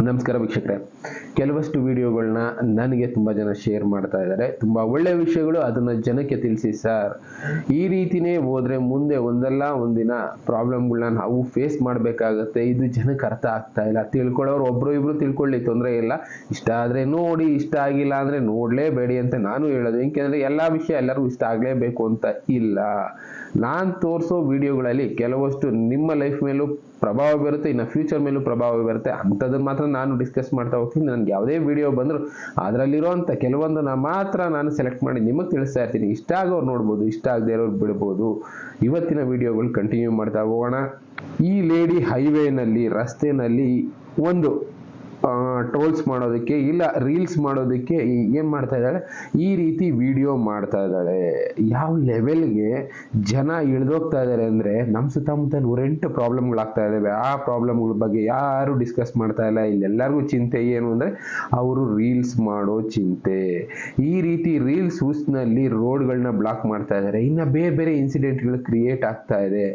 ನಮಸ್ಕಾರ ವೀಕ್ಷಕರೇ. ಕೆಲವಷ್ಟು ವಿಡಿಯೋಗಳನ್ನ ನನಗೆ ತುಂಬ ಜನ ಶೇರ್ ಮಾಡ್ತಾ ಇದ್ದಾರೆ. ತುಂಬ ಒಳ್ಳೆಯ ವಿಷಯಗಳು ಅದನ್ನ ಜನಕ್ಕೆ ತಿಳಿಸಿ ಸರ್ ಈ ರೀತಿನೇ ಹೋದರೆ ಮುಂದೆ ಒಂದಲ್ಲ ಒಂದಿನ ಪ್ರಾಬ್ಲಮ್ಗಳನ್ನ ನಾವು ಫೇಸ್ ಮಾಡಬೇಕಾಗತ್ತೆ. ಇದು ಜನಕ್ಕೆ ಅರ್ಥ ಆಗ್ತಾ ಇಲ್ಲ. ತಿಳ್ಕೊಳ್ಳೋರು ಒಬ್ಬರು ಇಬ್ರು ತಿಳ್ಕೊಳ್ಳಿ, ತೊಂದರೆ ಇಲ್ಲ. ಇಷ್ಟ ಆದರೆ ನೋಡಿ, ಇಷ್ಟ ಆಗಿಲ್ಲ ಅಂದರೆ ನೋಡಲೇಬೇಡಿ ಅಂತ ನಾನು ಹೇಳೋದು. ಏಕೆಂದರೆ ಎಲ್ಲ ವಿಷಯ ಎಲ್ಲರಿಗೂ ಇಷ್ಟ ಆಗಲೇಬೇಕು ಅಂತ ಇಲ್ಲ. ನಾನು ತೋರಿಸೋ ವಿಡಿಯೋಗಳಲ್ಲಿ ಕೆಲವಷ್ಟು ನಿಮ್ಮ ಲೈಫ್ ಮೇಲೂ ಪ್ರಭಾವ ಬೀರುತ್ತೆ, ಇನ್ನು ಫ್ಯೂಚರ್ ಮೇಲೂ ಪ್ರಭಾವ ಬೀರುತ್ತೆ. ಅಂಥದ್ದನ್ನು ಮಾತ್ರ ನಾನು ಡಿಸ್ಕಸ್ ಮಾಡ್ತಾ ಹೋಗ್ತೀನಿ. ನನಗೆ ಯಾವುದೇ ವಿಡಿಯೋ ಬಂದರೂ ಅದರಲ್ಲಿರುವಂಥ ಕೆಲವೊಂದನ್ನ ಮಾತ್ರ ನಾನು ಸೆಲೆಕ್ಟ್ ಮಾಡಿ ನಿಮಗೆ ತಿಳಿಸ್ತಾ ಇರ್ತೀನಿ. ಇಷ್ಟ ಆಗೋರು ನೋಡ್ಬೋದು, ಇಷ್ಟ ಆಗದೆ ಇರೋರು ಬಿಡ್ಬೋದು. ಇವತ್ತಿನ ವಿಡಿಯೋಗಳು ಕಂಟಿನ್ಯೂ ಮಾಡ್ತಾ ಹೋಗೋಣ. ಈ ಲೇಡಿ ಹೈವೇನಲ್ಲಿ ರಸ್ತೆನಲ್ಲಿ ಒಂದು ಟ್ರೋಲ್ಸ್ ಮಾಡೋದಕ್ಕೆ ಇಲ್ಲ ರೀಲ್ಸ್ ಮಾಡೋದಕ್ಕೆ ಏನು ಏನ್ ಮಾಡ್ತಾ ಇದ್ದಾಳೆ? ಈ ರೀತಿ ವಿಡಿಯೋ ಮಾಡ್ತಾ ಇದ್ದಾಳೆ. ಯಾವ ಲೆವೆಲ್ಗೆ ಜನ ಇಳಿದೋಗ್ತಾ ಇದ್ದಾರೆ ಅಂದರೆ ನಮ್ಮ ಸುತ್ತಮುತ್ತ ನೂರೆಂಟು ಪ್ರಾಬ್ಲಮ್ಗಳಾಗ್ತಾ ಇದ್ದಾವೆ. ಆ ಪ್ರಾಬ್ಲಮ್ಗಳ ಬಗ್ಗೆ ಯಾರು ಡಿಸ್ಕಸ್ ಮಾಡ್ತಾ ಇಲ್ಲ. ಇಲ್ಲೆಲ್ಲರಿಗೂ ಚಿಂತೆ ಏನು ಅಂದರೆ ಅವರು ರೀಲ್ಸ್ ಮಾಡೋ ಚಿಂತೆ. ಈ ರೀತಿ ರೀಲ್ಸ್ ಹುಸ್ನಲ್ಲಿ ರೋಡ್ಗಳನ್ನ ಬ್ಲಾಕ್ ಮಾಡ್ತಾ ಇದ್ದಾರೆ. ಇನ್ನು ಬೇರೆ ಬೇರೆ ಇನ್ಸಿಡೆಂಟ್ಗಳು ಕ್ರಿಯೇಟ್ ಆಗ್ತಾ ಇದೆ.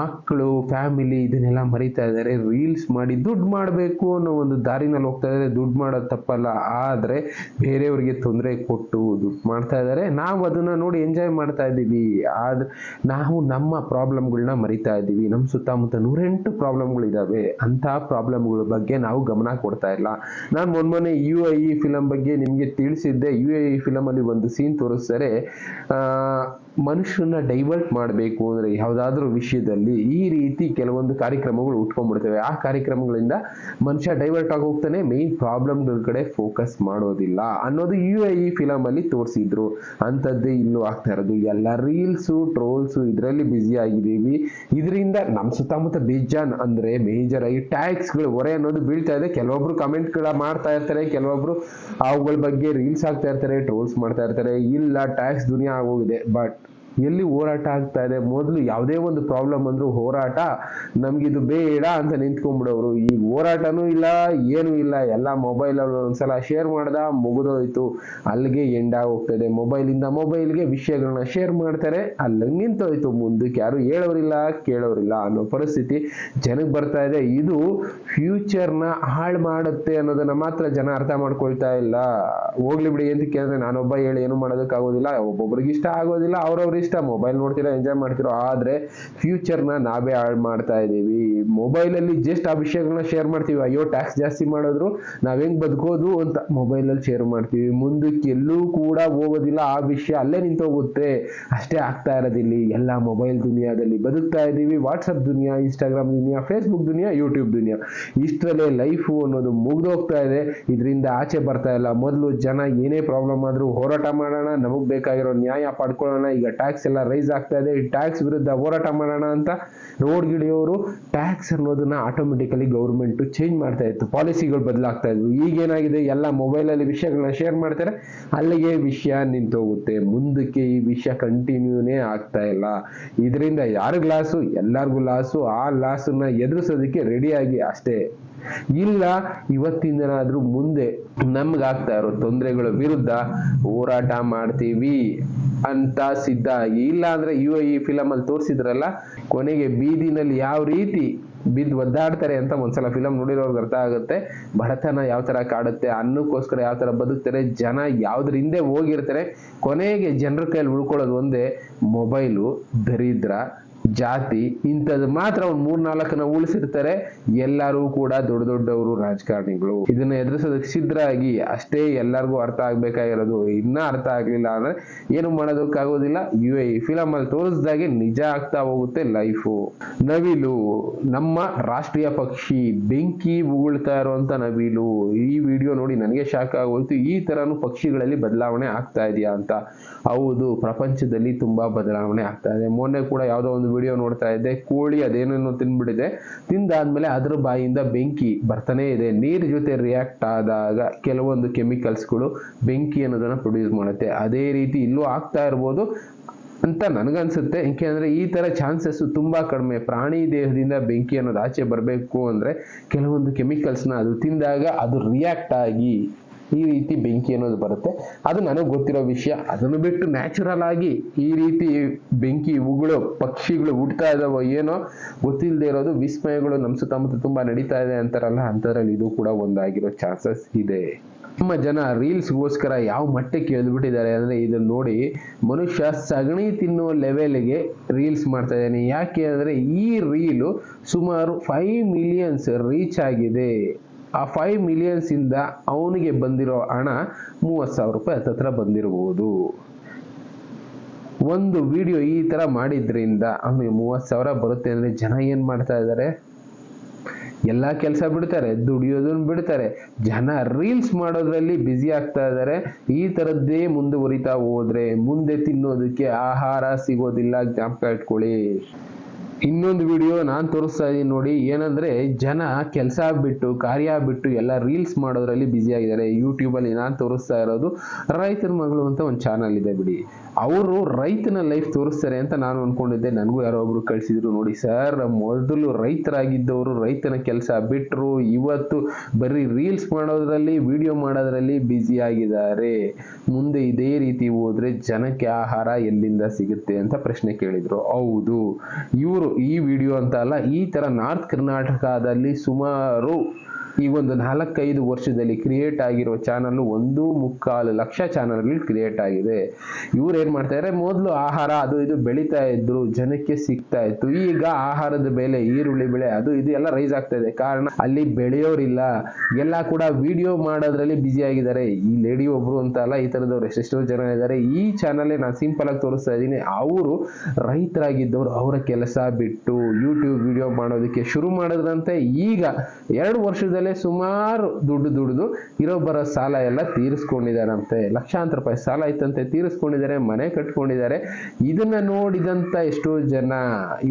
ಮಕ್ಕಳು ಫ್ಯಾಮಿಲಿ ಇದನ್ನೆಲ್ಲ ಮರಿತಾ ಇದ್ದಾರೆ. ರೀಲ್ಸ್ ಮಾಡಿ ದುಡ್ಡು ಮಾಡಬೇಕು ಅನ್ನೋ ಒಂದು ದಾರಿನಲ್ಲಿ ಹೋಗ್ತಾ ಇದ್ದಾರೆ, ದುಡ್ಡು ಮಾಡೋದು ತಪ್ಪಲ್ಲ. ಆದ್ರೆ ಬೇರೆಯವ್ರಿಗೆ ತೊಂದರೆ ಕೊಟ್ಟು ದುಡ್ಡು ಮಾಡ್ತಾ ಇದ್ದಾರೆ. ನಾವು ಅದನ್ನ ನೋಡಿ ಎಂಜಾಯ್ ಮಾಡ್ತಾ ಇದ್ದೀವಿ. ಆದ್ರೆ ನಾವು ನಮ್ಮ ಪ್ರಾಬ್ಲಮ್ಗಳನ್ನ ಮರಿತಾ ಇದ್ದೀವಿ. ನಮ್ಮ ಸುತ್ತಮುತ್ತ ನೂರೆಂಟು ಪ್ರಾಬ್ಲಮ್ಗಳು ಇದಾವೆ ಅಂತ ಪ್ರಾಬ್ಲಮ್ಗಳ ಬಗ್ಗೆ ನಾವು ಗಮನ ಕೊಡ್ತಾ ಇಲ್ಲ. ನಾನು ಮೊನ್ನೆ ಯು ಐ ಇ ಫಿಲಂ ಬಗ್ಗೆ ನಿಮಗೆ ತಿಳಿಸಿದ್ದೆ. ಯು ಐ ಇ ಫಿಲಂ ಅಲ್ಲಿ ಒಂದು ಸೀನ್ ತೋರಿಸ್ತಾರೆ. ಮನುಷ್ಯನ ಡೈವರ್ಟ್ ಮಾಡಬೇಕು ಅಂದ್ರೆ ಯಾವುದಾದ್ರೂ ವಿಷಯದಲ್ಲಿ ಈ ರೀತಿ ಕೆಲವೊಂದು ಕಾರ್ಯಕ್ರಮಗಳು ಉಟ್ಕೊಂಡ್ಬಿಡ್ತವೆ. ಆ ಕಾರ್ಯಕ್ರಮಗಳಿಂದ ಮನುಷ್ಯ ಡೈವರ್ಟ್ ಆಗಿ ಹೋಗ್ತಾನೆ ಮೇನ್ ಪ್ರಾಬ್ಲಮ್ಗಳ ಕಡೆ ಫೋಕಸ್ ಮಾಡೋದಿಲ್ಲ ಅನ್ನೋದು ಯು ಐ ಇ ಫಿಲಮ್ ಅಲ್ಲಿ ತೋರಿಸಿದ್ರು. ಅಂಥದ್ದೇ ಇಲ್ಲೂ ಆಗ್ತಾ ಇರೋದು. ಎಲ್ಲ ರೀಲ್ಸು ಟ್ರೋಲ್ಸು ಇದರಲ್ಲಿ ಬ್ಯುಸಿ ಆಗಿದ್ದೀವಿ. ಇದರಿಂದ ನಮ್ಮ ಸುತ್ತಮುತ್ತ ಬಿಜಾನ್ ಅಂದ್ರೆ ಮೇಜರ್ ಆಗಿ ಟ್ಯಾಕ್ಸ್ಗಳು ಹೊರೆ ಅನ್ನೋದು ಬೀಳ್ತಾ ಇದೆ. ಕೆಲವೊಬ್ರು ಕಮೆಂಟ್ಗಳ ಮಾಡ್ತಾ ಇರ್ತಾರೆ, ಕೆಲವೊಬ್ರು ಅವುಗಳ ಬಗ್ಗೆ ರೀಲ್ಸ್ ಹಾಕ್ತಾ ಇರ್ತಾರೆ ಟ್ರೋಲ್ಸ್ ಮಾಡ್ತಾ ಇರ್ತಾರೆ. ಇಲ್ಲ ಟ್ಯಾಕ್ಸ್ ದುನಿಯಾ ಆಗೋಗಿದೆ. ಬಟ್ ಎಲ್ಲಿ ಹೋರಾಟ ಆಗ್ತಾ ಇದೆ? ಮೊದಲು ಯಾವುದೇ ಒಂದು ಪ್ರಾಬ್ಲಮ್ ಅಂದ್ರೂ ಹೋರಾಟ ನಮ್ಗಿದು ಬೇಡ ಅಂತ ನಿಂತ್ಕೊಂಡ್ಬಿಡೋರು. ಈಗ ಹೋರಾಟನೂ ಇಲ್ಲ, ಏನೂ ಇಲ್ಲ. ಎಲ್ಲ ಮೊಬೈಲ್ ಒಂದ್ಸಲ ಶೇರ್ ಮಾಡ್ದ, ಮುಗಿದೋಯ್ತು. ಅಲ್ಲಿಗೆ ಎಂಡ್ ಆಗೋಗ್ತದೆ. ಮೊಬೈಲಿಂದ ಮೊಬೈಲ್ಗೆ ವಿಷಯಗಳನ್ನ ಶೇರ್ ಮಾಡ್ತಾರೆ. ಅಲ್ಲಿಗೆ ನಿಂತೋಯ್ತು. ಮುಂದಕ್ಕೆ ಯಾರು ಹೇಳೋರಿಲ್ಲ, ಕೇಳೋರಿಲ್ಲ ಅನ್ನೋ ಪರಿಸ್ಥಿತಿ ಜನಕ್ಕೆ ಬರ್ತಾ ಇದೆ. ಇದು ಫ್ಯೂಚರ್ನ ಹಾಳು ಮಾಡುತ್ತೆ ಅನ್ನೋದನ್ನ ಮಾತ್ರ ಜನ ಅರ್ಥ ಮಾಡ್ಕೊಳ್ತಾ ಇಲ್ಲ. ಹೋಗ್ಲಿ ಬಿಡಿ ಅಂತ ಕೇಳಿದ್ರೆ ನಾನೊಬ್ಬ ಹೇಳಿ ಏನು ಮಾಡೋದಕ್ಕಾಗೋದಿಲ್ಲ. ಒಬ್ಬೊಬ್ರಿಗೆ ಇಷ್ಟ ಆಗೋದಿಲ್ಲ. ಅವ್ರವ್ರ ಇಷ್ಟ ಮೊಬೈಲ್ ನೋಡ್ತೀರಾ ಎಂಜಾಯ್ ಮಾಡ್ತಿರೋ, ಆದ್ರೆ ಫ್ಯೂಚರ್ನ ನಾವೇ ಹಾಳು ಮಾಡ್ತಾ ಇದ್ದೀವಿ. ಮೊಬೈಲ್ ಅಲ್ಲಿ ಜಸ್ಟ್ ಆ ವಿಷಯಗಳನ್ನ ಶೇರ್ ಮಾಡ್ತೀವಿ. ಅಯ್ಯೋ ಟ್ಯಾಕ್ಸ್ ಜಾಸ್ತಿ ಮಾಡಿದ್ರು, ನಾವ್ ಹೆಂಗ್ ಬದುಕೋದು ಅಂತ ಮೊಬೈಲ್ ಅಲ್ಲಿ ಶೇರ್ ಮಾಡ್ತೀವಿ. ಮುಂದಕ್ಕೆ ಎಲ್ಲೂ ಕೂಡ ಹೋಗೋದಿಲ್ಲ. ಆ ವಿಷಯ ಅಲ್ಲೇ ನಿಂತೋಗುತ್ತೆ. ಅಷ್ಟೇ ಆಗ್ತಾ ಇರೋದಿಲ್ಲ ಎಲ್ಲ ಮೊಬೈಲ್ ದುನಿಯಾದಲ್ಲಿ ಬದುಕ್ತಾ ಇದ್ದೀವಿ. ವಾಟ್ಸಪ್ ದುನಿಯಾ ಇನ್ಸ್ಟಾಗ್ರಾಮ್ ದುನಿಯಾ ಫೇಸ್ಬುಕ್ ದುನಿಯಾ ಯೂಟ್ಯೂಬ್ ದುನಿಯಾ. ಇಷ್ಟರಲ್ಲೇ ಲೈಫು ಅನ್ನೋದು ಮುಗ್ದೋಗ್ತಾ ಇದೆ. ಇದರಿಂದ ಆಚೆ ಬರ್ತಾ ಇಲ್ಲ. ಮೊದಲು ಜನ ಏನೇ ಪ್ರಾಬ್ಲಮ್ ಆದ್ರೂ ಹೋರಾಟ ಮಾಡೋಣ. ನಮಗ್ ಬೇಕಾಗಿರೋ ನ್ಯಾಯ ಪಡ್ಕೊಳ್ಳೋಣ. ಈಗ ಟ್ಯಾಕ್ಸ್ ಎಲ್ಲ ರೈಸ್ ಆಗ್ತಾ ಇದೆ. ಈ ಟ್ಯಾಕ್ಸ್ ವಿರುದ್ಧ ಹೋರಾಟ ಮಾಡೋಣ ಅಂತ ರೋಡ್ ಗಿಡಿಯೋರು ಟ್ಯಾಕ್ಸ್ ಅನ್ನೋದನ್ನ ಆಟೋಮೆಟಿಕಲಿ ಗೌರ್ಮೆಂಟ್ ಚೇಂಜ್ ಮಾಡ್ತಾ ಇತ್ತು. ಪಾಲಿಸಿಗಳು ಬದಲಾಗ್ತಾ ಇದ್ವು. ಈಗೇನಾಗಿದೆ ಎಲ್ಲ ಮೊಬೈಲಲ್ಲಿ ವಿಷಯಗಳನ್ನ ಶೇರ್ ಮಾಡ್ತಾರೆ. ಅಲ್ಲಿಗೆ ವಿಷಯ ನಿಂತೋಗುತ್ತೆ. ಮುಂದಕ್ಕೆ ಈ ವಿಷಯ ಕಂಟಿನ್ಯೂನೇ ಆಗ್ತಾ ಇಲ್ಲ. ಇದರಿಂದ ಯಾರಿಗೂ ಲಾಸು ಎಲ್ಲರಿಗೂ ಲಾಸು ಆ ಲಾಸನ್ನ ಎದುರಿಸೋದಕ್ಕೆ ರೆಡಿಯಾಗಿ ಅಷ್ಟೇ. ಇಲ್ಲ ಇವತ್ತಿಂದನಾದ್ರೂ ಮುಂದೆ ನಮ್ಗಾಗ್ತಾ ಇರೋ ತೊಂದರೆಗಳ ವಿರುದ್ಧ ಹೋರಾಟ ಮಾಡ್ತೀವಿ. ಅಂತ ಸಿದ್ಧ. ಆಗಿ ಇಲ್ಲ ಅಂದ್ರೆ ಯು ಐ ಫಿಲಮ್ ಅಲ್ಲಿ ತೋರಿಸಿದ್ರಲ್ಲ, ಕೊನೆಗೆ ಬೀದಿನಲ್ಲಿ ಯಾವ ರೀತಿ ಬಿದ್ದು ಒದ್ದಾಡ್ತಾರೆ ಅಂತ ಒಂದ್ಸಲ ಫಿಲಮ್ ನೋಡಿರೋರ್ಗೆ ಅರ್ಥ ಆಗುತ್ತೆ. ಬಡತನ ಯಾವ ತರ ಕಾಡುತ್ತೆ ಅನ್ನಕ್ಕೋಸ್ಕರ ಯಾವ ತರ ಬದುಕ್ತಾರೆ, ಜನ ಯಾವ್ದ್ರ ಹಿಂದೆ ಹೋಗಿರ್ತಾರೆ. ಕೊನೆಗೆ ಜನರ ಕೈಯಲ್ಲಿ ಉಳ್ಕೊಳ್ಳೋದು ಒಂದೇ ಮೊಬೈಲು ದರಿದ್ರ. ಜಾತಿ, ಇಂಥದ್ದು ಮಾತ್ರ ಒಂದ್ ಮೂರ್ ನಾಲ್ಕನ್ನ ಉಳಿಸಿರ್ತಾರೆ. ಎಲ್ಲರೂ ಕೂಡ ದೊಡ್ಡ ದೊಡ್ಡವರು ರಾಜಕಾರಣಿಗಳು. ಇದನ್ನ ಎದುರಿಸೋದಕ್ಕೆ ಸಿದ್ಧರಾಗಿ ಅಷ್ಟೇ ಎಲ್ಲರಿಗೂ ಅರ್ಥ ಆಗ್ಬೇಕಾಗಿರೋದು. ಇನ್ನ ಅರ್ಥ ಆಗ್ಲಿಲ್ಲ ಅಂದ್ರೆ ಏನು ಮಾಡೋದಕ್ಕಾಗೋದಿಲ್ಲ. ಯು ಎ ಫಿಲಮ್ ಅಲ್ಲಿ ತೋರಿಸ್ದಾಗೆ ನಿಜ ಆಗ್ತಾ ಹೋಗುತ್ತೆ ಲೈಫು ನವಿಲು, ನಮ್ಮ ರಾಷ್ಟ್ರೀಯ ಪಕ್ಷಿ ಬೆಂಕಿ ಉಗುಳ್ತಾ ಇರುವಂತ ನವಿಲು. ಈ ವಿಡಿಯೋ ನೋಡಿ ನನಗೆ ಶಾಕ್ ಆಗೋಯ್ತು. ಈ ತರನು ಪಕ್ಷಿಗಳಲ್ಲಿ ಬದಲಾವಣೆ ಆಗ್ತಾ ಇದೆಯಾ ಅಂತ. ಹೌದು, ಪ್ರಪಂಚದಲ್ಲಿ ತುಂಬಾ ಬದಲಾವಣೆ ಆಗ್ತಾ ಇದೆ. ಮೊನ್ನೆ ಕೂಡ ಯಾವುದೋ ಒಂದು ವಿಡಿಯೋ ನೋಡ್ತಾ ಇದ್ದೆ, ಕೋಳಿ ಅದೇನೇನೋ ತಿನ್ಬಿಟ್ಟಿದೆ. ತಿಂದಾದ್ಮೇಲೆ ಅದ್ರ ಬಾಯಿಂದ ಬೆಂಕಿ ಬರ್ತಾನೆ ಇದೆ. ನೀರ್ ಜೊತೆ ರಿಯಾಕ್ಟ್ ಆದಾಗ ಕೆಲವೊಂದು ಕೆಮಿಕಲ್ಸ್ಗಳು ಬೆಂಕಿ ಅನ್ನೋದನ್ನ ಪ್ರೊಡ್ಯೂಸ್ ಮಾಡುತ್ತೆ. ಅದೇ ರೀತಿ ಇಲ್ಲೂ ಆಗ್ತಾ ಇರ್ಬೋದು ಅಂತ ನನಗನ್ಸುತ್ತೆ. ಯಾಕೆಂದ್ರೆ ಈ ತರ ಚಾನ್ಸಸ್ ತುಂಬಾ ಕಡಿಮೆ. ಪ್ರಾಣಿ ದೇಹದಿಂದ ಬೆಂಕಿ ಅನ್ನೋದು ಆಚೆ ಬರಬೇಕು ಅಂದ್ರೆ ಕೆಲವೊಂದು ಕೆಮಿಕಲ್ಸ್ನ ಅದು ತಿಂದಾಗ ಅದು ರಿಯಾಕ್ಟ್ ಆಗಿ ಈ ರೀತಿ ಬೆಂಕಿ ಅನ್ನೋದು ಬರುತ್ತೆ. ಅದು ನನಗೆ ಗೊತ್ತಿರೋ ವಿಷಯ. ಅದನ್ನು ಬಿಟ್ಟು ನ್ಯಾಚುರಲ್ ಆಗಿ ಈ ರೀತಿ ಬೆಂಕಿ ಇವುಗಳು, ಪಕ್ಷಿಗಳು ಹುಡ್ತಾ ಇದಾವೋ ಏನೋ ಗೊತ್ತಿಲ್ಲದೆ ಇರೋದು ವಿಸ್ಮಯಗಳು ನಮ್ಮ ಸುತ್ತಮುತ್ತ ತುಂಬಾ ನಡೀತಾ ಇದೆ ಅಂತಾರಲ್ಲ, ಅಂತದ್ರಲ್ಲಿ ಇದು ಕೂಡ ಒಂದಾಗಿರೋ ಚಾನ್ಸಸ್ ಇದೆ. ನಮ್ಮ ಜನ ರೀಲ್ಸ್ಗೋಸ್ಕರ ಯಾವ ಮಟ್ಟಕ್ಕೆ ಇಳಿದ್ಬಿಟ್ಟಿದ್ದಾರೆ ಅಂದ್ರೆ ಇದನ್ನ ನೋಡಿ ಮನುಷ್ಯ ಸಗಣಿ ತಿನ್ನುವ ಲೆವೆಲ್ಗೆ ರೀಲ್ಸ್ ಮಾಡ್ತಾ ಇದ್ದಾನೆ. ಯಾಕೆ ಅಂದ್ರೆ ಈ ರೀಲು ಸುಮಾರು ಫೈವ್ ಮಿಲಿಯನ್ಸ್ ರೀಚ್ ಆಗಿದೆ. ಆ ಫೈವ್ ಮಿಲಿಯನ್ಸ್ ಇಂದ ಅವನಿಗೆ ಬಂದಿರೋ ಹಣ ಮೂವತ್ತು ಸಾವಿರ ರೂಪಾಯಿ ಹತ್ತತ್ರ ಬಂದಿರಬಹುದು ಒಂದು ವಿಡಿಯೋ ಈ ತರ ಮಾಡಿದ್ರಿಂದ ಅವನಿಗೆ ಮೂವತ್ತು ಸಾವಿರ ಬರುತ್ತೆ ಅಂದ್ರೆ ಜನ ಏನ್ ಮಾಡ್ತಾ ಇದ್ದಾರೆ ಎಲ್ಲಾ ಕೆಲಸ ಬಿಡ್ತಾರೆ ದುಡಿಯೋದನ್ನ ಬಿಡ್ತಾರೆ, ಜನ ರೀಲ್ಸ್ ಮಾಡೋದ್ರಲ್ಲಿ ಬ್ಯುಸಿ ಆಗ್ತಾ ಇದ್ದಾರೆ ಈ ತರದ್ದೇ ಮುಂದುವರಿತಾ ಹೋದ್ರೆ, ಮುಂದೆ ತಿನ್ನೋದಕ್ಕೆ ಆಹಾರ ಸಿಗೋದಿಲ್ಲ, ಜ್ಞಾಪಕ ಇಟ್ಕೊಳ್ಳಿ. ಇನ್ನೊಂದು ವಿಡಿಯೋ ನಾನು ತೋರಿಸ್ತಾ ಇದೀನಿ ನೋಡಿ. ಏನಂದ್ರೆ ಜನ ಕೆಲಸ ಬಿಟ್ಟು, ಕಾರ್ಯ ಬಿಟ್ಟು ಎಲ್ಲ ರೀಲ್ಸ್ ಮಾಡೋದ್ರಲ್ಲಿ ಬ್ಯುಸಿ ಆಗಿದ್ದಾರೆ. ಯೂಟ್ಯೂಬಲ್ಲಿ ನಾನ್ ತೋರಿಸ್ತಾ ಇರೋದು ರೈತರ ಮಗಳು ಅಂತ ಒಂದು ಚಾನಲ್ ಇದೆ ಬಿಡಿ. ಅವರು ರೈತನ ಲೈಫ್ ತೋರಿಸ್ತಾರೆ ಅಂತ ನಾನು ಅಂದ್ಕೊಂಡಿದ್ದೆ ನನಗೂ ಯಾರೋ ಒಬ್ರು ಕಳಿಸಿದ್ರು ನೋಡಿ. ಸರ್, ಮೊದಲು ರೈತರಾಗಿದ್ದವರು ರೈತನ ಕೆಲಸ ಬಿಟ್ರು, ಇವತ್ತು ಬರೀ ರೀಲ್ಸ್ ಮಾಡೋದ್ರಲ್ಲಿ ವಿಡಿಯೋ ಮಾಡೋದ್ರಲ್ಲಿ ಬ್ಯುಸಿ ಆಗಿದ್ದಾರೆ. ಮುಂದೆ ಇದೇ ರೀತಿ ಹೋದರೆ ಜನಕ್ಕೆ ಆಹಾರ ಎಲ್ಲಿಂದ ಸಿಗುತ್ತೆ ಅಂತ ಪ್ರಶ್ನೆ ಕೇಳಿದ್ರು. ಹೌದು. ಇವರು ಈ ವಿಡಿಯೋ ಅಂತ ಅಲ್ಲ ಈ ತರ ನಾರ್ತ್ ಕರ್ನಾಟಕದಲ್ಲಿ ಸುಮಾರು ಈ ಒಂದು ನಾಲ್ಕೈದು ವರ್ಷದಲ್ಲಿ ಕ್ರಿಯೇಟ್ ಆಗಿರೋ ಚಾನಲ್ ಒಂದು ಮುಕ್ಕಾಲು ಲಕ್ಷ ಚಾನಲ್ ಕ್ರಿಯೇಟ್ ಆಗಿದೆ. ಇವ್ರು ಏನ್ ಮಾಡ್ತಾ ಇದ್ದಾರೆ ಮೊದಲು ಆಹಾರ ಅದು ಇದು ಬೆಳೀತಾ ಇದ್ರು, ಜನಕ್ಕೆ ಸಿಗ್ತಾ ಇತ್ತು. ಈಗ ಆಹಾರದ ಬೆಲೆ, ಈರುಳ್ಳಿ ಬೆಳೆ ಅದು ಇದು ಎಲ್ಲ ರೈಸ್ ಆಗ್ತಾ ಇದೆ. ಕಾರಣ ಅಲ್ಲಿ ಬೆಳೆಯೋರಿಲ್ಲ. ಎಲ್ಲ ಕೂಡ ವಿಡಿಯೋ ಮಾಡೋದ್ರಲ್ಲಿ ಬ್ಯುಸಿ ಆಗಿದ್ದಾರೆ. ಈ ಲೇಡಿ ಒಬ್ರು ಅಂತ ಅಲ್ಲ, ಈ ತರದವ್ರು ಎಷ್ಟೆಷ್ಟೋ ಜನ ಇದ್ದಾರೆ. ಈ ಚಾನಲ್ ನಾನು ಸಿಂಪಲ್ ಆಗಿ ತೋರಿಸ್ತಾ ಇದ್ದೀನಿ. ಅವರು ರೈತರಾಗಿದ್ದವರು ಅವರ ಕೆಲಸ ಬಿಟ್ಟು ಯೂಟ್ಯೂಬ್ ವಿಡಿಯೋ ಮಾಡೋದಕ್ಕೆ ಶುರು ಮಾಡಿದ್ರಂತೆ. ಈಗ ಎರಡು ವರ್ಷದಲ್ಲೇ ಸುಮಾರು ದುಡ್ಡು ದುಡಿದು ಇರೋ ಬರೋ ಸಾಲ ಎಲ್ಲ ತೀರಿಸ್ಕೊಂಡಿದ್ದಾರಂತೆ ಲಕ್ಷಾಂತರ ರೂಪಾಯಿ ಸಾಲ ಇತ್ತಂತೆ ತೀರಿಸ್ಕೊಂಡಿದ್ದಾರೆ, ಮನೆ ಕಟ್ಕೊಂಡಿದ್ದಾರೆ. ಇದನ್ನ ನೋಡಿದಂತ ಎಷ್ಟೋ ಜನ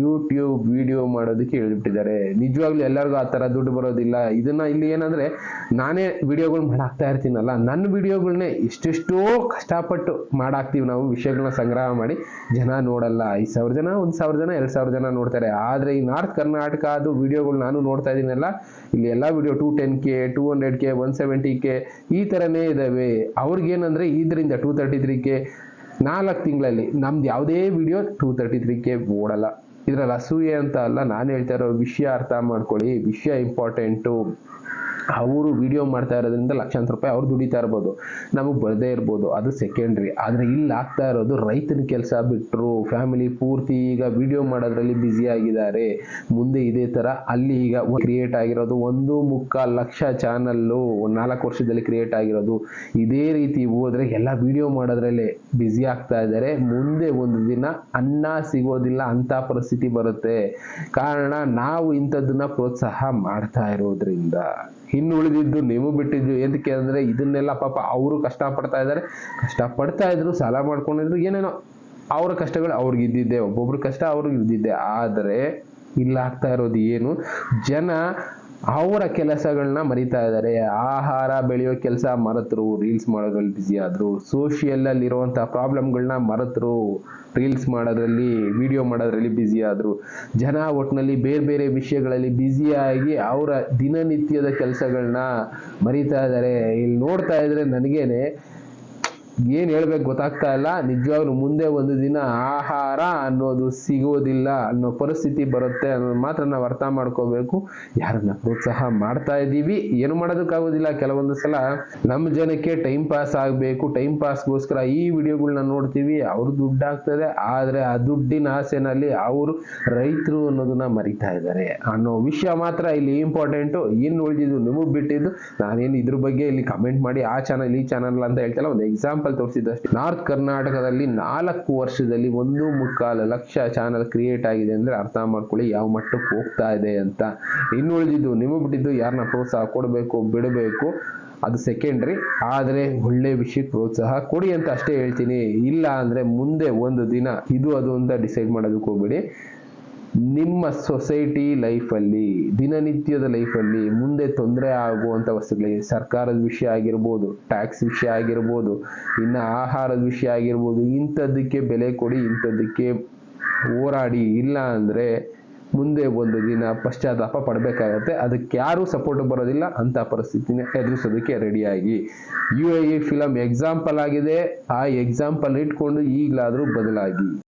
ಯೂಟ್ಯೂಬ್ ವಿಡಿಯೋ ಮಾಡೋದಕ್ಕೆ ಹೇಳ್ಬಿಟ್ಟಿದ್ದಾರೆ. ನಿಜವಾಗ್ಲೂ ಎಲ್ಲರಿಗೂ ಆ ತರ ದುಡ್ಡು ಬರೋದಿಲ್ಲ. ಇದನ್ನ ಇಲ್ಲಿ ಏನಂದ್ರೆ, ನಾನೇ ವಿಡಿಯೋಗಳು ಮಾಡಾಕ್ತಾ ಇರ್ತೀನಲ್ಲ, ನನ್ನ ವಿಡಿಯೋಗಳನ್ನೇ ಎಷ್ಟೆಷ್ಟೋ ಕಷ್ಟಪಟ್ಟು ಮಾಡಾಕ್ತೀವಿ ನಾವು ವಿಷಯಗಳನ್ನ ಸಂಗ್ರಹ ಮಾಡಿ ಜನ ನೋಡಲ್ಲ. ಐದು ಸಾವಿರ ಜನ, ಒಂದ್ ಸಾವಿರ ಜನ, ಎರಡ್ ಸಾವಿರ ಜನ ನೋಡ್ತಾರೆ. ಆದ್ರೆ ಈ ನಾರ್ತ್ ಕರ್ನಾಟಕ ಅದು ವಿಡಿಯೋಗಳು ನಾನು ನೋಡ್ತಾ ಇದ್ದೀನಲ್ಲ, ಇಲ್ಲಿ ಎಲ್ಲಾ video two ten K two hundred K one seventy K ಈ ಥರನೇ ಇದ್ದಾವೆ ಅವ್ರಿಗೇನಂದರೆ ಇದರಿಂದ ಟೂ ತರ್ಟಿ ತ್ರೀ ಕೆ ನಾಲ್ಕು ತಿಂಗಳಲ್ಲಿ ನಮ್ದು ಯಾವುದೇ video two thirty three K ಓಡಲ್ಲ. ಇದರಲ್ಲಿ ಅಸೂಯೆ ಅಂತ ಅಲ್ಲ, ನಾನು ಹೇಳ್ತಾ ಇರೋ ವಿಷಯ ಅರ್ಥ ಮಾಡ್ಕೊಳ್ಳಿ. ವಿಷಯ ಇಂಪಾರ್ಟೆಂಟು ಅವರು ವಿಡಿಯೋ ಮಾಡ್ತಾ ಇರೋದ್ರಿಂದ ಲಕ್ಷಾಂತರ ರೂಪಾಯಿ ಅವ್ರು ದುಡಿತಾ ಇರ್ಬೋದು. ನಮಗೆ ಬರದೇ ಇರ್ಬೋದು. ಅದು ಸೆಕೆಂಡ್ರಿ ಆದರೆ ಇಲ್ಲಿ ಆಗ್ತಾ ಇರೋದು ರೈತನ ಕೆಲಸ ಬಿಟ್ಟರು ಫ್ಯಾಮಿಲಿ ಪೂರ್ತಿ ಈಗ ವಿಡಿಯೋ ಮಾಡೋದ್ರಲ್ಲಿ ಬ್ಯುಸಿ ಆಗಿದ್ದಾರೆ. ಮುಂದೆ ಇದೇ ಥರ ಅಲ್ಲಿ ಈಗ ಕ್ರಿಯೇಟ್ ಆಗಿರೋದು ಒಂದು ಮುಕ್ಕಾಲು ಲಕ್ಷ ಚಾನಲ್ಲು ನಾಲ್ಕು ವರ್ಷದಲ್ಲಿ ಕ್ರಿಯೇಟ್ ಆಗಿರೋದು. ಇದೇ ರೀತಿ ಹೋದರೆ ಎಲ್ಲ ವಿಡಿಯೋ ಮಾಡೋದ್ರಲ್ಲೇ ಬ್ಯುಸಿ ಆಗ್ತಾ ಇದ್ದಾರೆ. ಮುಂದೆ ಒಂದು ದಿನ ಅನ್ನ ಸಿಗೋದಿಲ್ಲ ಅಂತ ಪರಿಸ್ಥಿತಿ ಬರುತ್ತೆ. ಕಾರಣ ನಾವು ಇಂಥದ್ದನ್ನ ಪ್ರೋತ್ಸಾಹ ಮಾಡ್ತಾ ಇರೋದ್ರಿಂದ. ಇನ್ನು ಉಳಿದಿದ್ದು ನೀವು ಬಿಟ್ಟಿದ್ದು. ಏನಕ್ಕೆ ಅಂದ್ರೆ ಇದನ್ನೆಲ್ಲ ಪಾಪ ಅವರು ಕಷ್ಟ ಪಡ್ತಾ ಇದ್ದಾರೆ. ಕಷ್ಟ ಪಡ್ತಾ ಇದ್ರು, ಸಾಲ ಮಾಡ್ಕೊಂಡಿದ್ರು, ಏನೇನೋ. ಅವ್ರ ಕಷ್ಟಗಳು ಅವ್ರಿಗೆ ಇದ್ದಿದ್ದೆ, ಒಬ್ಬೊಬ್ರ ಕಷ್ಟ ಅವ್ರಿಗೆ ಇದ್ದಿದ್ದೆ. ಆದರೆ, ಇಲ್ಲ ಆಗ್ತಾ ಇರೋದು ಏನು? ಜನ ಅವರ ಕೆಲಸಗಳನ್ನ ಮರಿತಾ ಇದ್ದಾರೆ. ಆಹಾರ ಬೆಳೆಯೋ ಕೆಲಸ ಮರೆತರು ರೀಲ್ಸ್ ಮಾಡೋದ್ರಲ್ಲಿ ಬ್ಯುಸಿ ಆದರು ಸೋಷಿಯಲ್ ಅಲ್ಲಿ ಇರುವಂತಹ ಪ್ರಾಬ್ಲಮ್ಗಳನ್ನ ಮರೆತರು ರೀಲ್ಸ್ ಮಾಡೋದ್ರಲ್ಲಿ ವಿಡಿಯೋ ಮಾಡೋದ್ರಲ್ಲಿ ಬ್ಯುಸಿ ಆದ್ರು. ಜನ ಒಟ್ಟಿನಲ್ಲಿ ಬೇರೆ ಬೇರೆ ವಿಷಯಗಳಲ್ಲಿ ಬ್ಯುಸಿಯಾಗಿ ಅವರ ದಿನನಿತ್ಯದ ಕೆಲಸಗಳನ್ನ ಮರಿತಾ ಇದ್ದಾರೆ. ಇಲ್ಲಿ ನೋಡ್ತಾ ಇದ್ರೆ ನನಗೇನೆ ಏನ್ ಹೇಳ್ಬೇಕು ಗೊತ್ತಾಗ್ತಾ ಇಲ್ಲ. ನಿಜವಾಗ್ಲೂ ಮುಂದೆ ಒಂದು ದಿನ ಆಹಾರ ಅನ್ನೋದು ಸಿಗೋದಿಲ್ಲ ಅನ್ನೋ ಪರಿಸ್ಥಿತಿ ಬರುತ್ತೆ ಅನ್ನೋದು ಮಾತ್ರ ನಾವು ಅರ್ಥ ಮಾಡ್ಕೋಬೇಕು. ಯಾರನ್ನ ಪ್ರೋತ್ಸಾಹ ಮಾಡ್ತಾ ಇದ್ದೀವಿ. ಏನು ಮಾಡೋದಕ್ಕಾಗೋದಿಲ್ಲ. ಕೆಲವೊಂದು ಸಲ ನಮ್ಮ ಜನಕ್ಕೆ ಟೈಮ್ ಪಾಸ್ ಆಗಬೇಕು. ಟೈಮ್ ಪಾಸ್ಗೋಸ್ಕರ ಈ ವಿಡಿಯೋಗಳನ್ನ ನೋಡ್ತೀವಿ. ಅವ್ರ ದುಡ್ಡು ಆಗ್ತದೆ ಆದ್ರೆ ಆ ದುಡ್ಡಿನ ಆಸೆನಲ್ಲಿ ಅವರು ರೈತರು ಅನ್ನೋದನ್ನ ಮರಿತಾ ಇದ್ದಾರೆ ಅನ್ನೋ ವಿಷಯ ಮಾತ್ರ ಇಲ್ಲಿ ಇಂಪಾರ್ಟೆಂಟು ಇನ್ನು ಉಳಿದಿದ್ದು ನಿಮಗೆ ಬಿಟ್ಟಿದ್ದು ನಾನೇನು ಇದ್ರ ಬಗ್ಗೆ ಇಲ್ಲಿ ಕಮೆಂಟ್ ಮಾಡಿ ಆ ಚಾನಲ್ ಈ ಚಾನಲ್ ಅಂತ ಹೇಳ್ತಿಲ್ಲ. ಒಂದು ಎಕ್ಸಾಂಪಲ್ ತೋರಿಸಿದ್ದಷ್ಟೇ. ನಾರ್ತ್ ಕರ್ನಾಟಕದಲ್ಲಿ ನಾಲ್ಕು ವರ್ಷದಲ್ಲಿ ಒಂದು ಮುಕ್ಕಾಲು ಲಕ್ಷ ಚಾನಲ್ ಕ್ರಿಯೇಟ್ ಆಗಿದೆ ಅಂದ್ರೆ ಅರ್ಥ ಮಾಡ್ಕೊಳ್ಳಿ ಯಾವ ಮಟ್ಟಕ್ಕೆ ಹೋಗ್ತಾ ಇದೆ ಅಂತ. ಇನ್ನು ಉಳಿದಿದ್ದು ನಿಮಗೆ ಬಿಟ್ಟಿದ್ದು ಯಾರನ್ನ ಪ್ರೋತ್ಸಾಹ ಕೊಡಬೇಕು, ಬಿಡಬೇಕು, ಅದು ಸೆಕೆಂಡ್ರಿ ಆದರೆ ಒಳ್ಳೆ ವಿಷಯಕ್ಕೆ ಪ್ರೋತ್ಸಾಹ ಕೊಡಿ ಅಂತ ಅಷ್ಟೇ ಹೇಳ್ತೀನಿ. ಇಲ್ಲ ಅಂದ್ರೆ ಮುಂದೆ ಒಂದು ದಿನ ಇದು ಅದು ಅಂತ ಡಿಸೈಡ್ ಮಾಡೋದಕ್ಕೆ ಹೋಗ್ಬೇಡಿ. ನಿಮ್ಮ ಸೊಸೈಟಿ ಲೈಫಲ್ಲಿ ದಿನನಿತ್ಯದ ಲೈಫಲ್ಲಿ ಮುಂದೆ ತೊಂದರೆ ಆಗುವಂಥ ವಸ್ತುಗಳಿಗೆ ಸರ್ಕಾರದ ವಿಷಯ ಆಗಿರ್ಬೋದು ಟ್ಯಾಕ್ಸ್ ವಿಷಯ ಆಗಿರ್ಬೋದು, ಇನ್ನು ಆಹಾರದ ವಿಷಯ ಆಗಿರ್ಬೋದು, ಇಂಥದ್ದಕ್ಕೆ ಬೆಲೆ ಕೊಡಿ, ಇಂಥದ್ದಕ್ಕೆ ಹೋರಾಡಿ, ಇಲ್ಲ ಅಂದರೆ ಮುಂದೆ ಒಂದು ದಿನ ಪಶ್ಚಾತ್ತಾಪ ಪಡಬೇಕಾಗತ್ತೆ. ಅದಕ್ಕೆ ಯಾರೂ ಸಪೋರ್ಟ್ ಬರೋದಿಲ್ಲ. ಅಂತ ಪರಿಸ್ಥಿತಿನ ಎದುರಿಸೋದಕ್ಕೆ ರೆಡಿಯಾಗಿ ಯು ಎ ಫಿಲಮ್ ಎಕ್ಸಾಂಪಲ್ ಆಗಿದೆ. ಆ ಎಕ್ಸಾಂಪಲ್ ಇಟ್ಕೊಂಡು ಈಗಲಾದರೂ ಬದಲಾಗಿ.